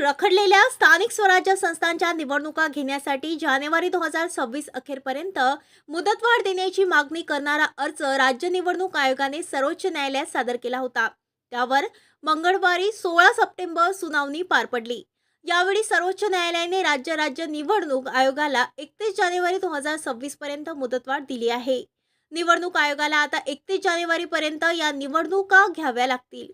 रखडलेल्या स्थानिक स्वराज्य संस्थांच्या निवडणुका घेण्यासाठी जानेवारी दोन हजार सव्वीस अखेरपर्यंत मुदतवाढ देण्याची मागणी करणारा अर्ज राज्य निवडणूक आयोगाने सर्वोच्च न्यायालयात सादर केला होता. त्यावर मंगळवारी सोळा सप्टेंबर सुनावणी पार पडली. यावेळी सर्वोच्च न्यायालयाने राज्य राज्य निवडणूक आयोगाला एकतीस जानेवारी दोन हजार सव्वीस पर्यंत मुदतवाढ दिली आहे. निवडणूक आयोगाला आता एकतीस जानेवारीपर्यंत या निवडणुका घ्याव्या लागतील.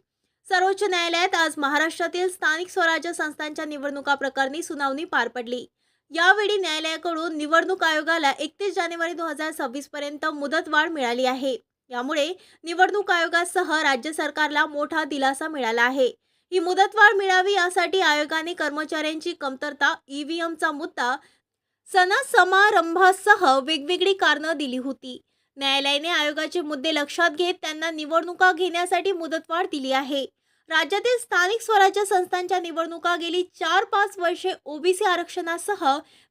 सर्वोच्च न्यायालयात आज महाराष्ट्रातील स्थानिक स्वराज्य संस्थांच्या निवडणुका प्रकरणी सुनावणी पार पडली. यावेळी न्यायालयाकडून निवडणूक आयोगाला एकतीस जानेवारी दोन हजार सव्वीस पर्यंत मुदतवाढ मिळाली आहे. यामुळे निवडणूक आयोगासह राज्य सरकारला मोठा दिलासा मिळाला आहे. ही मुदतवाढ मिळावी यासाठी आयोगाने कर्मचाऱ्यांची कमतरता ईव्हीएमचा मुद्दा सणा समारंभासह वेगवेगळी कारणं दिली होती. न्यायालयाने आयोगाचे मुद्दे लक्षात घेत त्यांना निवडणुका घेण्यासाठी मुदतवाढ दिली आहे. राज्यातील स्थानिक स्वराज्य संस्थांच्या निवडणुका गेली चार पाच वर्षे ओबीसी आरक्षणासह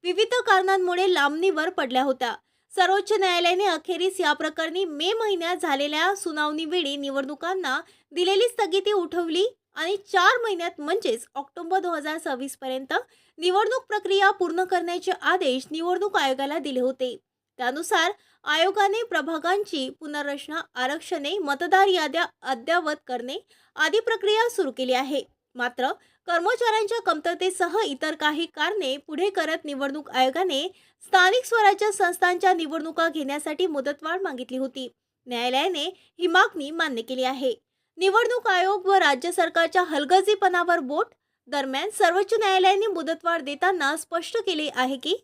विविध कारणांमुळे लांबणीवर पडल्या होत्या. सर्वोच्च न्यायालयाने अखेरीस या प्रकरणी मे महिन्यात झालेल्या सुनावणीवेळी निवडणुकांना दिलेली स्थगिती उठवली आणि चार महिन्यात म्हणजेच ऑक्टोबर दोन हजार सव्वीस पर्यंत निवडणूक प्रक्रिया पूर्ण करण्याचे आदेश निवडणूक आयोगाला दिले होते. त्यानुसार आयोगाने प्रभागांची पुनर्रचना आरक्षणे मतदार याद्या अद्ययावत करणे आदी प्रक्रिया सुरू केली आहे. मात्र कर्मचाऱ्यांच्या कमतरतेसह इतर काही कारणे पुढे करत निवडणूक आयोगाने स्थानिक स्वराज्य संस्थांच्या निवडणुका घेण्यासाठी मुदतवाढ मागितली होती. न्यायालयाने ही मागणी मान्य केली आहे. निवडणूक आयोग व राज्य सरकारच्या हलगर्जीपणावर बोट दरम्यान सर्वोच्च न्यायालयाने मुदतवाढ देताना स्पष्ट केले आहे की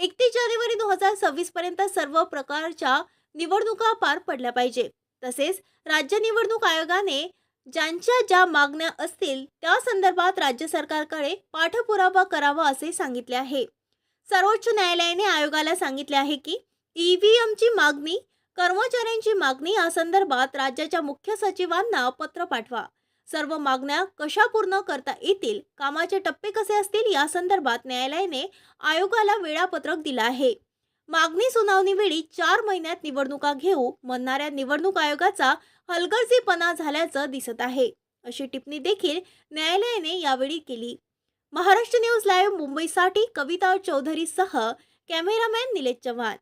एकतीस जानेवारी दोन हजार सव्वीस पर्यंत सर्व प्रकारच्या निवडणुका पार पडल्या पाहिजे. तसेच राज्य निवडणूक आयोगाने ज्यांच्या ज्या मागण्या असतील त्या संदर्भात राज्य सरकारकडे पाठपुरावा करावा असे सांगितले आहे. सर्वोच्च न्यायालयाने आयोगाला सांगितले आहे की ईव्हीएमची मागणी कर्मचाऱ्यांची मागणी या संदर्भात राज्याच्या मुख्य सचिवांना पत्र पाठवा. सर्व मागण्या कशा पूर्ण करता येतील? कामाचे टप्पे कसे असतील? या संदर्भात न्यायालयाने आयोगाला वेळापत्रक दिलं आहे. मागणी सुनावणीवेळी चार महिन्यात निवडणुका घेऊ म्हणणाऱ्या निवडणूक आयोगाचा हलगर्जीपणा झाल्याचं दिसत आहे. अशी टिप्पणी देखील न्यायालयाने यावेळी केली. महाराष्ट्र न्यूज लाईव्ह मुंबईसाठी कविता चौधरीसह कॅमेरामॅन निलेश चव्हाण.